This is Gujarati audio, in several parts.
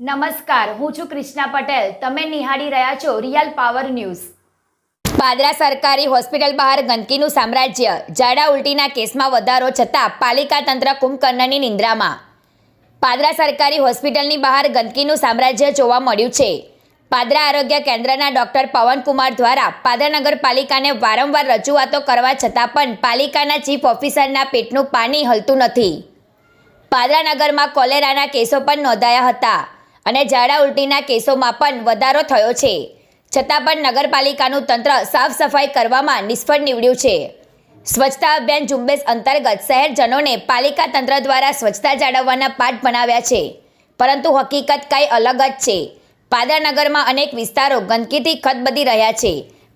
નમસ્કાર, હું છું ક્રિષ્ના પટેલ. તમે નિહાળી રહ્યા છો રિયલ પાવર ન્યૂઝ. પાદરા સરકારી હોસ્પિટલ બહાર ગંદકીનું સામ્રાજ્ય. ઝાડા ઉલટીના કેસમાં વધારો છતાં પાલિકા તંત્ર કુંભકર્ણની નિંદ્રામાં. પાદરા સરકારી હોસ્પિટલની બહાર ગંદકીનું સામ્રાજ્ય જોવા મળ્યું છે. પાદરા આરોગ્ય કેન્દ્રના ડોક્ટર પવનકુમાર દ્વારા પાદરા નગરપાલિકાને વારંવાર રજૂઆતો કરવા છતાં પણ પાલિકાના ચીફ ઓફિસરના પેટનું પાણી હલતું નથી. પાદરા નગરમાં કોલેરાના કેસો પણ નોંધાયા હતા. અને ઝાડા ઉલટીના કેસોમાં પણ વધારો થયો છે. છતાં પણ નગરપાલિકાનું તંત્ર સાફ સફાઈ કરવામાં નિષ્ફળ નીવડ્યું છે. સ્વચ્છતા અભિયાન ઝુંબેશ અંતર્ગત શહેરજનોને પાલિકા તંત્ર દ્વારા સ્વચ્છતા જાળવવાના પાઠ બનાવ્યા છે. પરંતુ હકીકત કંઈ અલગ જ છે. પાદરા નગરમાં અનેક વિસ્તારો ગંદકીથી ખતબદી રહ્યા છે.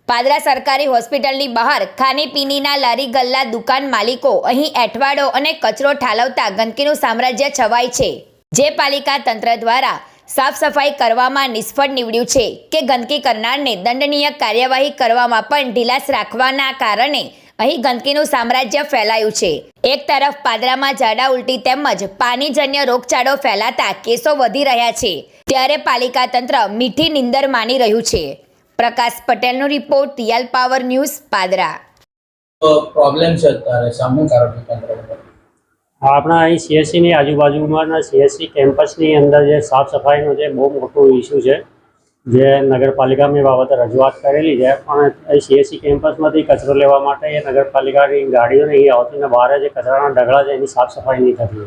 પાદરા સરકારી હોસ્પિટલની બહાર ખાણીપીણીના લારી ગલ્લા દુકાન માલિકો અહીં એઠવાડો અને કચરો ઠાલવતા ગંદકીનું સામ્રાજ્ય છવાય છે. જે પાલિકા તંત્ર દ્વારા સાફ સફાઈ કરવામાં નિષ્ફળ નીવડ્યું છે કે ગંદકી કરનારને દંડનીય કાર્યવાહી કરવામાં પણ ઢીલાસ રાખવાના કારણે અહીં ગંદકીનું સામ્રાજ્ય ફેલાયું છે. એક તરફ પાદરામાં ઝાડા ઉલટી તેમજ પાણીજન્ય રોગચાળો ફેલાતા કેસો વધી રહ્યા છે, ત્યારે પાલિકા તંત્ર મીઠી નિંદર માની રહ્યું છે. પ્રકાશ પટેલનો report real power news Padra. Problem છે અત્યારે સામે કારણ આપણા અહીં સીએસસીની આજુબાજુમાં સીએસસી કેમ્પસની અંદર જે સાફ સફાઈનો જે બહુ મોટો ઇસ્યુ છે જે નગરપાલિકા મેં બાબતે રજૂઆત કરેલી છે પણ એ સીએસસી કેમ્પસમાંથી કચરો લેવા માટે એ નગરપાલિકાની ગાડીઓ નહીં આવતી અને બહાર જે કચરાના ઢગલા છે એની સાફ સફાઈ નહીં થતી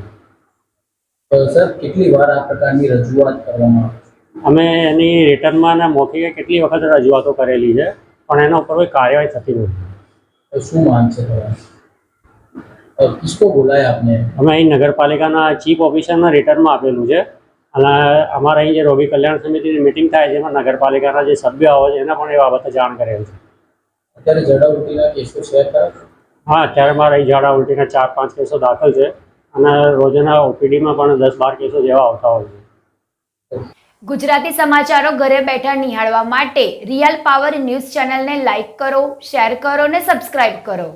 સર કેટલી વાર આ પ્રકારની રજૂઆત કરવામાં અમે એની રિટર્નમાં ને મૌખિકે કેટલી વખત રજૂઆતો કરેલી છે પણ એના ઉપર કોઈ કાર્યવાહી થતી નથી. શું માન છે કિસકો બોલાય આપને? અમે અહીં નગરપાલિકાના ચીફ ઓફિસરના રિટર્નમાં આપેલું છે. અને અમારા અહીં જે રોગી કલ્યાણ સમિતિની મિટિંગ થાય છે એમાં નગરપાલિકાના જે સભ્ય આવે છે એને પણ એ બાબતે જાણ કરેલ છે. અત્યારે ઝાડા ઉલટીના કેસો છે હા અત્યારે મારા અહીં ઝાડા ઉલટીના ચાર પાંચ કેસો દાખલ છે. અને રોજના ઓપીડીમાં પણ દસ બાર કેસો જેવા આવતા હોય છે. ગુજરાતી સમાચારો ઘરે બેઠા નિહાળવા માટે રિયલ પાવર ન્યૂઝ ચેનલને લાઇક કરો શેર કરો અને સબસ્ક્રાઇબ કરો.